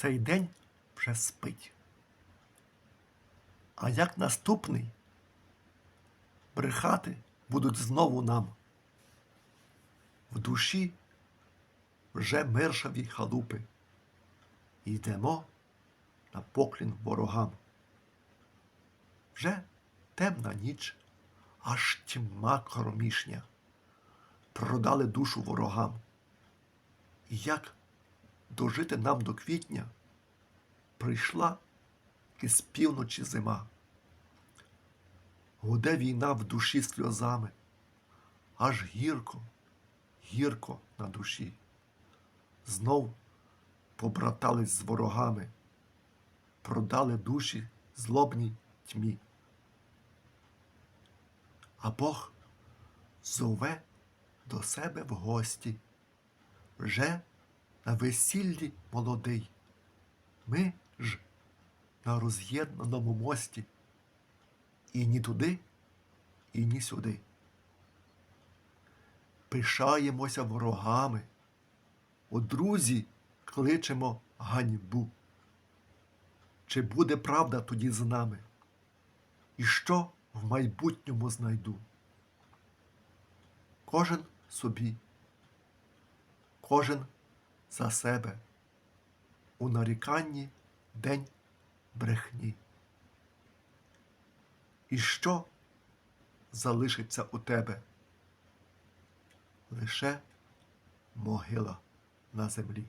цей день вже спить. А як наступний брехати будуть знову нам. В душі вже миршаві халупи. Йдемо на поклін ворогам. Вже темна ніч, аж тьма кромішня. Продали душу ворогам. І як дожити нам до квітня, прийшла із півночі зима. Гуде війна в душі сльозами, аж гірко, гірко на душі. Знов побратались з ворогами, продали душі злобній тьмі. А Бог зове до себе в гості, вже на весіллі молодий. Ми на роз'єднаному мості. І ні туди, і ні сюди. Пишаємося ворогами, у друзі кличемо ганьбу. Чи буде правда тоді з нами? І що в майбутньому знайду? Кожен собі, кожен за себе, у наріканні день брехні. І що залишиться у тебе? Лише могила на землі.